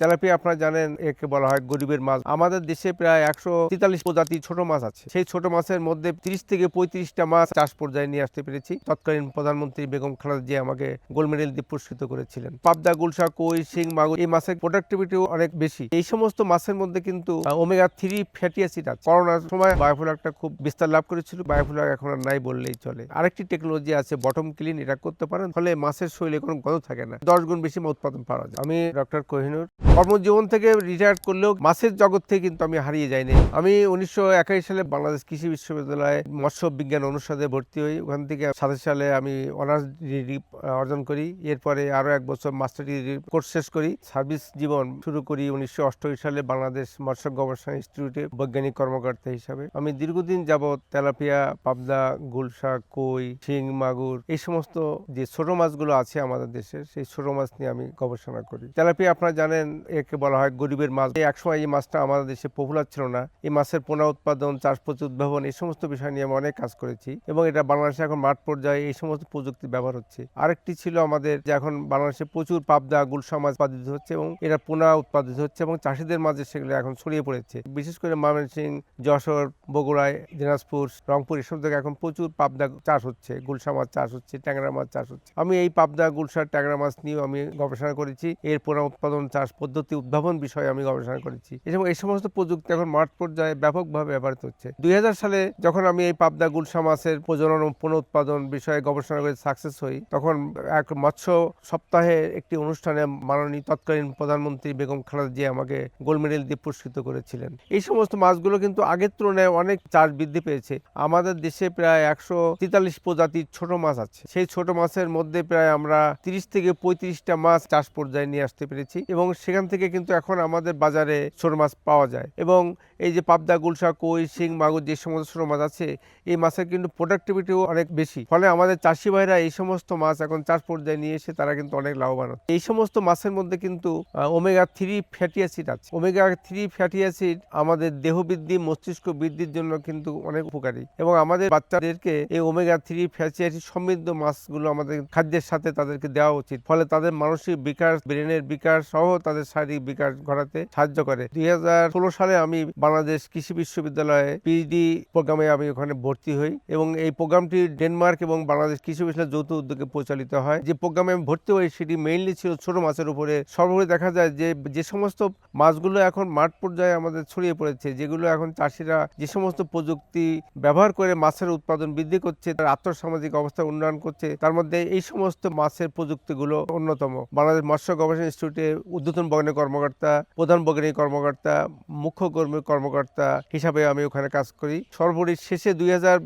Tilapia আপনারা জানেন, একে বলা হয় গরিবের মাছ। আমাদের দেশে প্রায় একশো তেতাল্লিশ প্রজাতি ছোট মাছ আছে। সেই ছোট মাছের মধ্যে তিরিশ থেকে পঁয়ত্রিশটা মাছ চাষ পর্যায়ে নিয়ে আসতে পেরেছি। তৎকালীন প্রধানমন্ত্রী বেগম খালেদা জিয়া আমাকে গোল্ড মেডেল দিয়ে পুরস্কৃত করেছিলেন। পাবদা, গুলশা, কই, শিং, মাগুর, এই মাছের প্রোডাক্টিভিটিও অনেক বেশি। এই সমস্ত মাছের মধ্যে কিন্তু ওমেগা থ্রি ফ্যাটি অ্যাসিড আছে। করোনার সময় বায়োফুলাকটা খুব বিস্তার লাভ করেছিল। বায়োফুলাক এখন আর নাই বললেই চলে। আরেকটি টেকনোলজি আছে বটম ক্লিন এটা করতে পারেন। ফলে মাছের শরীরে কোনো গন্ধ থাকে না। দশ গুণ বেশি উৎপাদন পাওয়া যায়। আমি ডক্টর কোহিনুর। কর্মজীবন থেকে রিটায়ার করলেও মাছের জগৎ থেকে কিন্তু আমি হারিয়ে যাইনি। আমি উনিশশো একাশি সালে বাংলাদেশ কৃষি বিশ্ববিদ্যালয়ে মৎস্য বিজ্ঞান অনুষদে ভর্তি হই। ওখান থেকে সাতাশ সালে আমি অনার্স ডিগ্রি অর্জন করি। এরপরে আরও এক বছর মাস্টার ডিগ্রি কোর্স শেষ করি। সার্ভিস জীবন শুরু করি উনিশশো অষ্টআশি সালে বাংলাদেশ মৎস্য গবেষণা ইনস্টিটিউটে বৈজ্ঞানিক কর্মকর্তা হিসাবে। আমি দীর্ঘদিন যাবৎ তেলাপিয়া, পাবদা গুলশা কই, শিং, মাগুর এই সমস্ত যে ছোট মাছগুলো আছে আমাদের দেশের সেই ছোট মাছ নিয়ে আমি গবেষণা করি। তেলাপিয়া আপনারা জানেন একে বলা হয় গরিবের মাছ। একসময় এই মাছটা আমাদের দেশে পপুলার ছিল না। এই মাছের পোনা উৎপাদন, চাষ প্রচুর উদ্ভাবন এই সমস্ত বিষয় নিয়ে আমি অনেক কাজ করেছি এবং এটা বাংলাদেশে এখন মাঠ পর্যায়ে এই সমস্ত প্রযুক্তি ব্যবহার হচ্ছে। আরেকটি ছিল আমাদের যে এখন বাংলাদেশে প্রচুর পাবদা গুলশা মাছ উৎপাদিত হচ্ছে এবং এটা পোনা উৎপাদিত হচ্ছে এবং চাষিদের মাঝে সেগুলো এখন ছড়িয়ে পড়েছে। বিশেষ করে ময়মনসিংহ, যশোর বগুড়ায় দিনাজপুর, রংপুর এসব জায়গায় এখন প্রচুর পাবদা চাষ হচ্ছে। গুলশা মাছ চাষ হচ্ছে, ট্যাংরা মাছ চাষ হচ্ছে। আমি এই পাবদা গুলশা ট্যাংরা মাছ নিয়েও আমি গবেষণা করেছি। এর পোনা উৎপাদন, চাষ পদ্ধতি উদ্ভাবন বিষয়ে আমি গবেষণা করেছি। এবং এই সমস্ত প্রযুক্তি এখন মাঠ পর্যায়ে ব্যাপকভাবে ব্যবহৃত হচ্ছে। দুই হাজার সালে যখন আমি এই পাবদা গুলশা মাছের প্রজনন পুনঃউৎপাদন বিষয়ে গবেষণা করে সাকসেস হই, তখন এক মৎস্য সপ্তাহে একটি অনুষ্ঠানে মাননীয় তৎকালীন প্রধানমন্ত্রী বেগম খালেদা জিয়া আমাকে গোল্ড মেডেল দিয়ে পুরস্কৃত করেছিলেন। এই সমস্ত মাছগুলো কিন্তু আগের তুলনায় অনেক চাষ বৃদ্ধি পেয়েছে। আমাদের দেশে প্রায় একশো তেতাল্লিশ প্রজাতির ছোট মাছ আছে। সেই ছোট মাছের মধ্যে প্রায় আমরা তিরিশ থেকে পঁয়ত্রিশটা মাছ চাষ পর্যায়ে নিয়ে আসতে পেরেছি এবং সেখান থেকে কিন্তু এখন আমাদের বাজারে ছোট মাছ পাওয়া যায়। এবং এই যে পাবদা, গুলশা, কই, শিং, মাগুর যে সমস্ত ছোট মাছ আছে, এই মাছের কিন্তু প্রোডাক্টিভিটিও অনেক বেশি। ফলে আমাদের চাষি ভাইরা এই সমস্ত মাছ এখন চাষ পর্যায়ে নিয়ে এসে তারা কিন্তু অনেক লাভবান হচ্ছে। এই সমস্ত মাছের মধ্যে কিন্তু ওমেগা থ্রি ফ্যাটি অ্যাসিড আছে। ওমেগা থ্রি ফ্যাটি অ্যাসিড আমাদের দেহ বৃদ্ধি, মস্তিষ্ক বৃদ্ধির জন্য কিন্তু অনেক উপকারী। এবং আমাদের বাচ্চাদেরকে এই ওমেগা থ্রি ফ্যাটি অ্যাসিড সমৃদ্ধ মাছগুলো আমাদের খাদ্যের সাথে তাদেরকে দেওয়া উচিত। ফলে তাদের মানসিক বিকাশ ব্রেনের বিকাশ সহ তাদের শারীরিক বিকাশ ঘটাতে সাহায্য করে। দুই হাজার ষোলো সালে আমি বাংলাদেশ কৃষি বিশ্ববিদ্যালয়ে পিএইচডি প্রোগ্রামে আমি ওখানে ভর্তি হই এবং এই প্রোগ্রামটি ডেনমার্ক এবং বাংলাদেশ কৃষি বিশ্ববিদ্যালয় যৌথ উদ্যোগে পরিচালিত হয়। যে প্রোগ্রামে আমি ভর্তি হই সেটি মেইনলি ছিল ছোট মাছের উপরে। সর্বোপরি দেখা যায় যে যে সমস্ত মাছগুলো এখন মাঠ পর্যায়ে আমাদের ছড়িয়ে পড়েছে, যেগুলো এখন চাষিরা যে সমস্ত প্রযুক্তি ব্যবহার করে মাছের উৎপাদন বৃদ্ধি করছে, তার আর্থসামাজিক অবস্থা উন্নয়ন করছে, তার মধ্যে এই সমস্ত মাছের প্রযুক্তিগুলো অন্যতম। বাংলাদেশ মৎস্য গবেষণা ইনস্টিটিউটে উদ্যতন বৈজ্ঞানিক কর্মকর্তা, প্রধান বৈজ্ঞানিক কর্মকর্তা, মুখ্য কর্মী কর্মকর্তা হিসাবে আমি ওখানে কাজ করি। সর্বোপরি শেষে দুই হাজার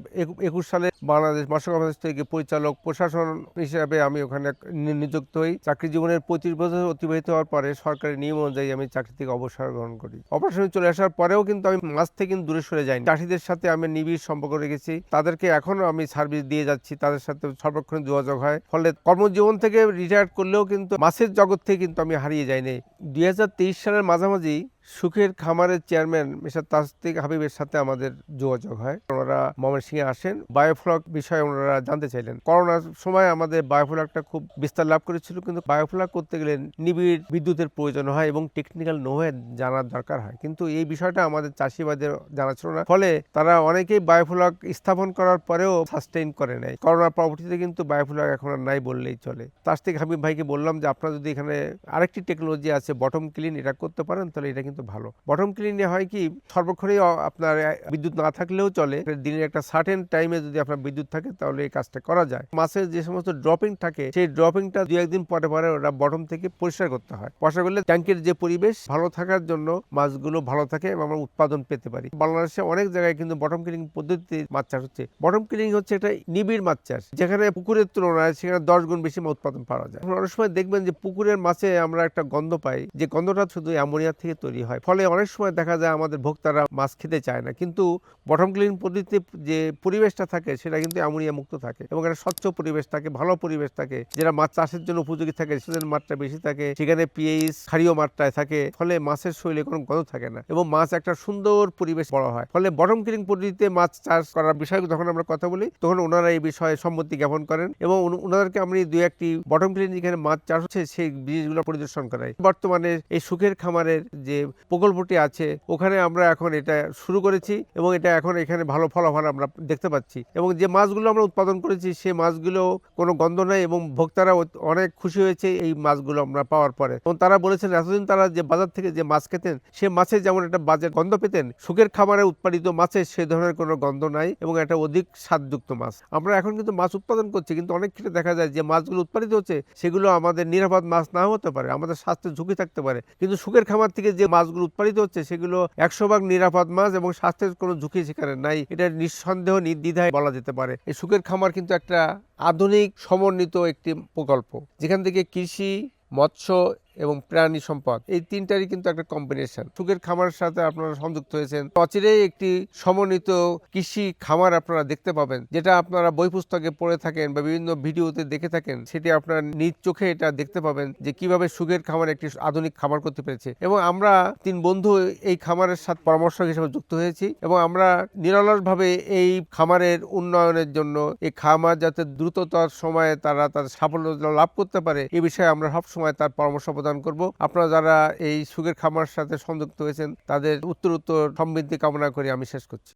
একুশ সালে বাংলাদেশ মৎস্য গবেষণা থেকে পরিচালক, প্রশাসন হিসাবে আমি ওখানে নিযুক্ত হই। চাকরি জীবনের পঁচিশ বছর অতিবাহিত হওয়ার পরে সরকারি নিয়ম অনুযায়ী আমি চাকরি থেকে অবসর গ্রহণ করি। অপারেশনে চলে আসার পরেও কিন্তু আমি মাছ থেকে দূরে সরে যাইনি। চাষিদের সাথে আমি নিবিড় সম্পর্ক রেখেছি। তাদেরকে এখনও আমি সার্ভিস দিয়ে যাচ্ছি। তাদের সাথে সর্বক্ষণ যোগাযোগ হয়। ফলে কর্মজীবন থেকে রিটায়ার করলেও কিন্তু মাছের জগৎ থেকে কিন্তু আমি হারিয়ে যাইনি। দুই হাজার তেইশ সালের মাঝামাঝি সুখের খামারের চেয়ারম্যান মিস্টার তাস্তিক হাবিবের সাথে আমাদের যোগাযোগ হয়। ওনারা ময়মনসিংহে আসেন। বায়োফ্লক বিষয়ে ওনারা জানতে চাইলেন। করোনার সময় আমাদের বায়োফ্লকটা খুব বিস্তার লাভ করেছিল, কিন্তু বায়োফ্লক করতে গেলে নিবিড় বিদ্যুতের প্রয়োজন হয় এবং টেকনিক্যাল নোহে জানার দরকার হয়। কিন্তু এই বিষয়টা আমাদের চাষিবাদের জানা ছিল না। ফলে তারা অনেকেই বায়োফ্লক স্থাপন করার পরেও সাস্টেইন করে নেয় করোনার পরবর্তীতে কিন্তু বায়োফ্লক এখন আর নাই বললেই চলে। তাস্তিক হাবিব ভাইকে বললাম যে, আপনারা যদি এখানে আরেকটি টেকনোলজি আছে বটম ক্লিন এটা করতে পারেন, তাহলে এটা কিন্তু ভালো। বটম ক্লিনে হয় কি, সর্বক্ষণই আপনার বিদ্যুৎ না থাকলেও চলে। দিনের একটা সার্টেন টাইমে যদি আপনার বিদ্যুৎ থাকে, তাহলে এই কাজটা করা যায়। মাছের যে সমস্ত ড্রপিং থাকে, সেই ড্রপিংটা দু একদিন পরে পরে ওরা বটম থেকে পরিষ্কার করতে হয়। পরিষ্কার করলে ট্যাঙ্কের যে পরিবেশ, ভালো থাকার জন্য মাছগুলো ভালো থাকে এবং আমরা উৎপাদন পেতে পারি। বাংলাদেশে অনেক জায়গায় কিন্তু বটম ক্লিনিং পদ্ধতিতে মাছ চাষ হচ্ছে। বটম ক্লিনিং হচ্ছে একটা নিবিড় মাছ চাষ, যেখানে পুকুরের তুলনায় সেখানে দশ গুণ বেশি মাছ উৎপাদন পাওয়া যায়। অনেক সময় দেখবেন যে পুকুরের মাছে আমরা একটা গন্ধ পাই, যে গন্ধটা শুধু অ্যামোনিয়া থেকে তৈরি হয়। ফলে অনেক সময় দেখা যায় আমাদের ভোক্তারা মাছ খেতে চায় না। কিন্তু বটম ক্লিন পদ্ধতিতে যে পরিবেশটা থাকে সেটা কিন্তু অ্যামোনিয়া মুক্ত থাকে এবং একটা স্বচ্ছ পরিবেশ থাকে, ভালো পরিবেশ থাকে। যেটা মাছ চাষের জন্য উপযোগী থাকে সেখানে মাত্রা বেশি থাকে। সেখানে পিএইচ, ক্ষারীয় মাত্রায় থাকে। ফলে মাছের শরীরে কোনো গন্ধ থাকে না এবং মাছ একটা সুন্দর পরিবেশ বড় হয়। ফলে বটম ক্লিন পদ্ধতিতে মাছ চাষ করার বিষয়ে যখন আমরা কথা বলি, তখন ওনারা এই বিষয়ে সম্মতি জ্ঞাপন করেন এবং ওনাদেরকে আমি দুই একটি বটম ক্লিন যেখানে মাছ চাষ হচ্ছে, সেই জিনিসগুলো পরিদর্শন করাই। বর্তমানে এই সুখের খামারের যে প্রকল্পটি আছে, ওখানে আমরা এখন এটা শুরু করেছি এবং এটা এখন এখানে ভালো ফলাফল আমরা দেখতে পাচ্ছি। এবং যে মাছগুলো আমরা উৎপাদন করেছি সেই মাছগুলো কোনো গন্ধ নাই এবং ভোক্তারা অনেক খুশি হয়েছে এই মাছগুলো আমরা পাওয়ার পরে। এবং তারা বলেছেন, এতদিন তারা যে বাজার থেকে যে মাছ খেতেন, সে মাছে যেমন একটা বাজার গন্ধ পেতেন, সুখের খামারে উৎপাদিত মাছে সে ধরনের কোনো গন্ধ নাই এবং একটা অধিক স্বাদযুক্ত মাছ। আমরা এখন কিন্তু মাছ উৎপাদন করছি, কিন্তু অনেক ক্ষেত্রে দেখা যায় যে মাছগুলো উৎপাদিত হচ্ছে, সেগুলো আমাদের নিরাপদ মাছ না হতে পারে, আমাদের স্বাস্থ্যের ঝুঁকি থাকতে পারে। কিন্তু সুখের খামার থেকে যে মাছগুলো উৎপাদিত হচ্ছে, সেগুলো একশো ভাগ নিরাপদ মাছ এবং স্বাস্থ্যের কোনো ঝুঁকি সেখানে নাই। এটা নিঃসন্দেহ নির্দ্বিধায় বলা যেতে পারে। এই সুখের খামার কিন্তু একটা আধুনিক, সমন্বিত একটি প্রকল্প। যেখান থেকে কৃষি, মৎস্য এবং প্রাণী সম্পদ। এই তিনটারই কিন্তু একটা কম্বিনেশন সুখের খামারের সাথে আপনারা সংযুক্ত হয়েছেন। অচিরেই একটি সমন্বিত কৃষি খামার আপনারা দেখতে পাবেন, যেটা আপনারা বই পুস্তকে পড়ে থাকেন বা বিভিন্ন ভিডিওতে দেখে থাকেন, সেটি আপনারা নিজ চোখে এটা দেখতে পাবেন যে কীভাবে সুখের খামার একটি আধুনিক খামার করতে পেরেছে। এবং আমরা তিন বন্ধু এই খামারের সাথে পরামর্শক হিসেবে যুক্ত হয়েছি এবং আমরা নিরলসভাবে এই খামারের উন্নয়নের জন্য এই খামার যাতে দ্রুততর সময়ে তারা তার সাফল্য লাভ করতে পারে, এ বিষয়ে আমরা সব সময় তার পরামর্শ প্রদান করব। আপনারা যারা এই সুগের খামার সাথে সংযুক্ত হয়েছেন, তাদের উত্তর উত্তর সমৃদ্ধি কামনা করে। আমি শেষ করছি।